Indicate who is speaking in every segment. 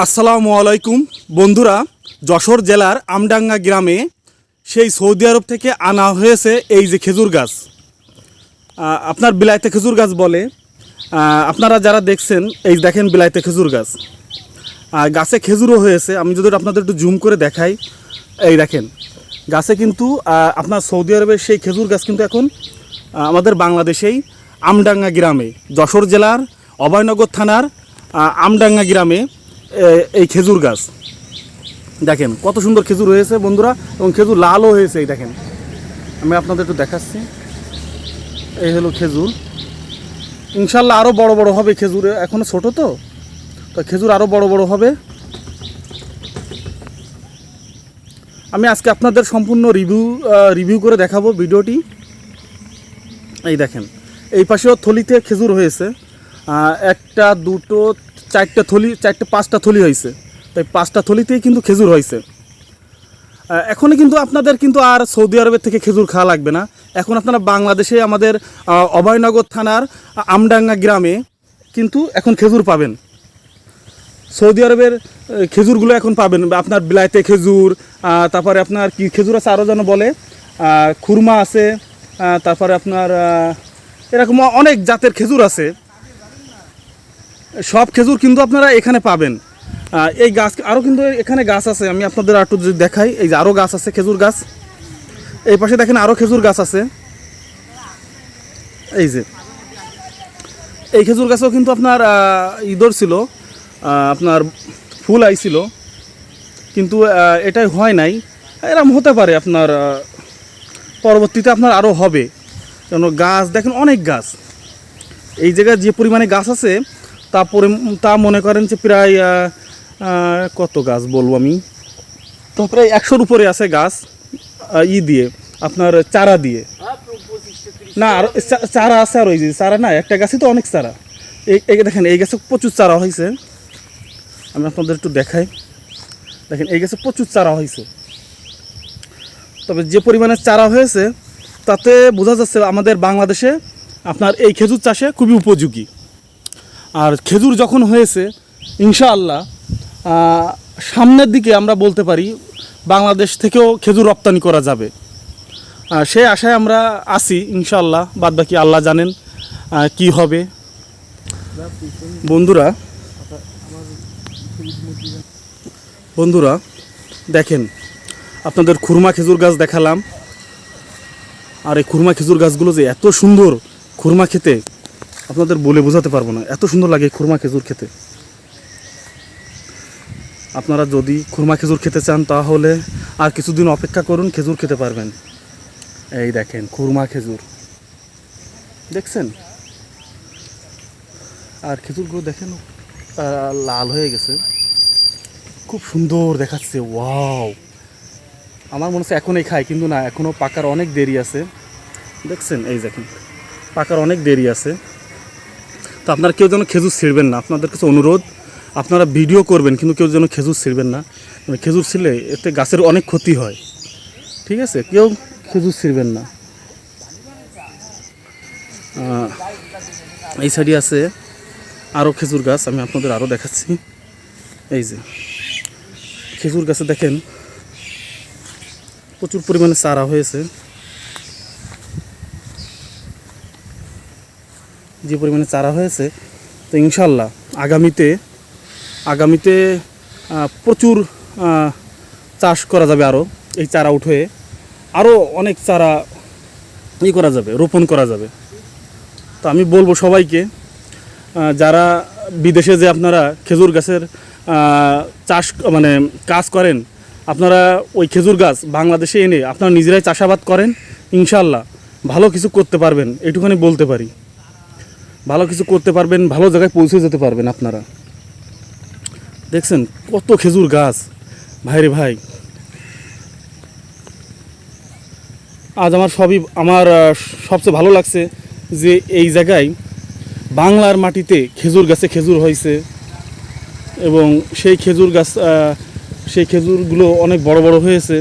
Speaker 1: আসসালামু আলাইকুম। বন্ধুরা, যশোর জেলার আমডাঙ্গা গ্রামে সেই সৌদি আরব থেকে আনা হয়েছে এই যে খেজুর গাছ। আপনার বিলাইতে খেজুর গাছ বলে। আপনারা যারা দেখছেন, এই দেখেন বিলাইতে খেজুর গাছ। গাছে খেজুরও হয়েছে। আমি যদি আপনাদের একটু জুম করে দেখাই, এই দেখেন, গাছে কিন্তু আপনার সৌদি আরবের সেই খেজুর গাছ কিন্তু এখন আমাদের বাংলাদেশেই আমডাঙ্গা গ্রামে, যশোর জেলার অভয়নগর থানার আমডাঙ্গা গ্রামে এই খেজুর গাছ। দেখেন, কত সুন্দর খেজুর হয়েছে বন্ধুরা, এবং খেজুর লালও হয়েছে, এই দেখেন। আমি আপনাদের একটু দেখাচ্ছি। এই হলো খেজুর। ইনশাল্লাহ আরও বড় বড় হবে খেজুর এখনও ছোট তো? তো খেজুর আরও বড় বড় হবে। আমি আজকে আপনাদের সম্পূর্ণ রিভিউ রিভিউ করে দেখাবো ভিডিওটি। এই দেখেন, এই পাশেও থলিতে খেজুর হয়েছে। একটা, দুটো চারটা থলি, চারটে, পাঁচটা থলি হয়েছে। তাই পাঁচটা থলিতেই কিন্তু খেজুর হয়েছে। এখনই কিন্তু আপনাদের কিন্তু আর সৌদি আরবের থেকে খেজুর খাওয়া লাগবে না। এখন আপনারা বাংলাদেশে আমাদের অভয়নগর থানার আমডাঙ্গা গ্রামে কিন্তু এখন খেজুর পাবেন। সৌদি আরবের খেজুরগুলো এখন পাবেন। আপনার বিলাইতে খেজুর তারপরে আপনার কি খেজুর আছে আরও যেন বলে খুরমা আছে তারপরে আপনার এরকম অনেক জাতের খেজুর আছে। সব খেজুর কিন্তু আপনারা এখানে পাবেন। এই গাছ আরও কিন্তু এখানে গাছ আছে, আমি আপনাদের একটু যদি দেখাই, এই যে আরও গাছ আছে, খেজুর গাছ। এই পাশে দেখেন আরও খেজুর গাছ আছে। এই যে। এই খেজুর গাছেও কিন্তু আপনার ইদর ছিল আপনার ফুল আইছিল কিন্তু এটাই হয় নাই। এরম হতে পারে আপনার পরবর্তীতে আপনার আরও হবে। কেন গাছ, দেখেন অনেক গাছ। এই জায়গায় যে পরিমাণে গাছ আছে তা পরে তা মনে করেন যে প্রায় কত গাছ বলব আমি? তো প্রায় একশোর উপরে আছে গাছ ই দিয়ে, আপনার চারা দিয়ে। না, আর চারা আছে আর ওই যে, চারা না, একটা গাছে তো অনেক চারা। এই দেখেন, এই গাছে প্রচুর চারা হয়েছে। আমি আপনাদের একটু দেখাই। দেখেন, এই গাছে প্রচুর চারা হয়েছে। তবে যে পরিমাণে চারা হয়েছে, তাতে বোঝা যাচ্ছে আমাদের বাংলাদেশে আপনার এই খেজুর চাষে খুবই উপযোগী। আর খেজুর যখন হয়েছে, ইনশাআল্লাহ সামনের দিকে আমরা বলতে পারি বাংলাদেশ থেকেও খেজুর রপ্তানি করা যাবে। সেই আশায় আমরা আছি, ইনশাআল্লাহ বাদ বাকি আল্লাহ জানেন কি হবে। বন্ধুরা বন্ধুরা, দেখেন, আপনাদের খুরমা খেজুর গাছ দেখালাম। আর এই খুরমা খেজুর গাছগুলো যে এত সুন্দর, খুরমা খেতে আপনাদের বলে বোঝাতে পারব না। এত সুন্দর লাগে খুরমা খেজুর খেতে। আপনারা যদি খুরমা খেজুর খেতে চান, তাহলে আর কিছুদিন অপেক্ষা করুন, খেজুর খেতে পারবেন। এই দেখেন, খুরমা খেজুর। দেখছেন? আর খেজুরগুলো দেখেন লাল হয়ে গেছে। খুব সুন্দর দেখাচ্ছে, ওয়াও! আমার মনে হচ্ছে এখনই খাই, কিন্তু না, এখনও পাকার অনেক দেরি আছে। দেখছেন? এই দেখেন, পাকার অনেক দেরি আছে। তো আপনারা কেউ যেন খেজুর ছিঁড়বেন না। আপনাদের কাছে অনুরোধ, আপনারা ভিডিও করবেন, কিন্তু কেউ যেন খেজুর ছিঁড়বেন না। মানে খেজুর ছিঁড়লে এতে গাছের অনেক ক্ষতি হয়। ঠিক আছে? কেউ খেজুর ছিঁড়বেন না। এই সাইডে আছে আরও খেজুর গাছ, আমি আপনাদের আরও দেখাচ্ছি। এই যে, খেজুর গাছে দেখেন প্রচুর পরিমাণে চারা হয়েছে। যে পরিমাণে চারা হয়েছে, তো ইনশাল্লাহ আগামীতে আগামীতে প্রচুর চাষ করা যাবে আরও এই চারা উঠে আরও অনেক চারা ই করা যাবে, রোপণ করা যাবে। তো আমি বলব সবাইকে যারা বিদেশে যে আপনারা খেজুর গাছের চাষ মানে কাজ করেন, আপনারা ওই খেজুর গাছ বাংলাদেশে এনে আপনারা নিজেরাই চাষাবাদ করেন, ইনশাল্লাহ ভালো কিছু করতে পারবেন এইটুখানি বলতে পারি। ভালো কিছু করতে পারবেন, ভালো জায়গায় পৌঁছে যেতে পারবেন আপনারা। দেখছেন কত খেজুর গাছ। ভাইরে ভাই। আজ আমার সবই, আমার সবচেয়ে ভালো লাগছে যে এই জায়গায় বাংলার মাটিতে খেজুর গাছে খেজুর হয়েছে এবং সেই খেজুর গাছ সেই খেজুরগুলো অনেক বড় বড় হয়েছে।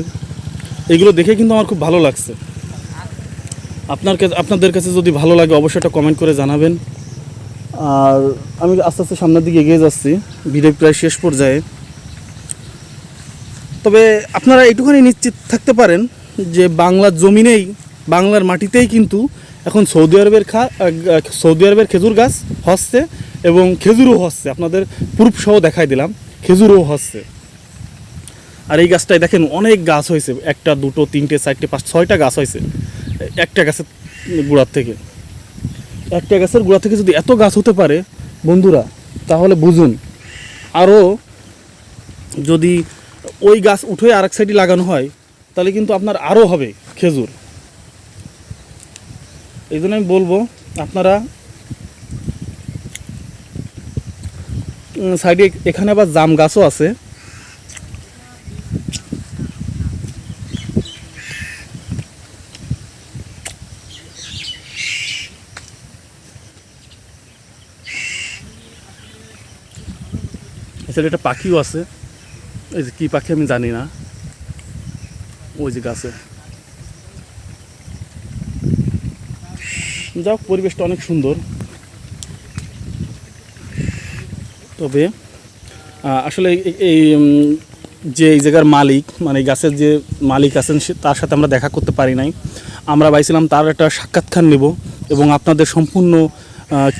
Speaker 1: এগুলো দেখে কিন্তু আমার খুব ভালো লাগছে। আপনার কাছে আপনাদের কাছে যদি ভালো লাগে, অবশ্যই একটা কমেন্ট করে জানাবেন। আর আমি আস্তে আস্তে সামনের দিকে এগিয়ে যাচ্ছি। ভিডিও প্রায় শেষ পর্যায়ে। তবে আপনারা এইটুখানি নিশ্চিত থাকতে পারেন যে বাংলার জমিনেই, বাংলার মাটিতেই কিন্তু এখন সৌদি আরবের খা সৌদি আরবের খেজুর গাছ হচ্ছে এবং খেজুরও হচ্ছে। আপনাদের প্রুফ সহ দেখাই দিলাম, খেজুরও হচ্ছে। আর এই গাছটায় দেখেন অনেক গাছ হয়েছে। একটা, দুটো, তিনটে, চারটে, পাঁচ, ছয়টা গাছ হয়েছে। একটা গাছের গোড়ার থেকে। একটা গাছের গোড়া থেকে যদি এত গাছ হতে পারে, বন্ধুরা, তাহলে বুঝুন। আরও যদি ওই গাছ উঠে আর এক সাইডে লাগানো হয়, তাহলে কিন্তু আপনার আরও হবে খেজুর। এই জন্য আমি বলব, আপনারা সাইডে এখানে আবার জাম গাছও আছে। এছাড়া একটা পাখিও আছে। এই যে কী পাখি আমি জানি না। ওই যে গাছে। যাক, পরিবেশটা অনেক সুন্দর। তবে আসলে এই- যে এই জায়গার মালিক মানে গাছের যে মালিক আছেন, সে, তার সাথে আমরা দেখা করতে পারি নাই। আমরা পাইছিলাম তার একটা সাক্ষাৎকার নেব এবং আপনাদের সম্পূর্ণ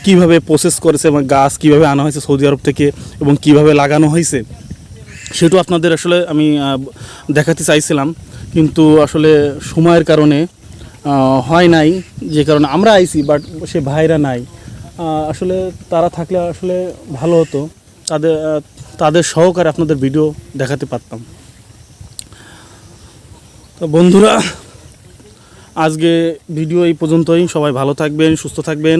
Speaker 1: কীভাবে প্রসেস করেছে এবং গাছ কীভাবে আনা হয়েছে সৌদি আরব থেকে এবং কীভাবে লাগানো হয়েছে সেটাও আপনাদের আসলে আমি দেখাতে চাইছিলাম। কিন্তু আসলে সময়ের কারণে হয় নাই, যে কারণে আমরা আইছি বাট সে ভাইরা নাই। আসলে তারা থাকলে আসলে ভালো হতো। তাদের তাদের সহকারে আপনাদের ভিডিও দেখাতে পারতাম। তো বন্ধুরা, আজকে ভিডিও এই পর্যন্তই। সবাই ভালো থাকবেন, সুস্থ থাকবেন।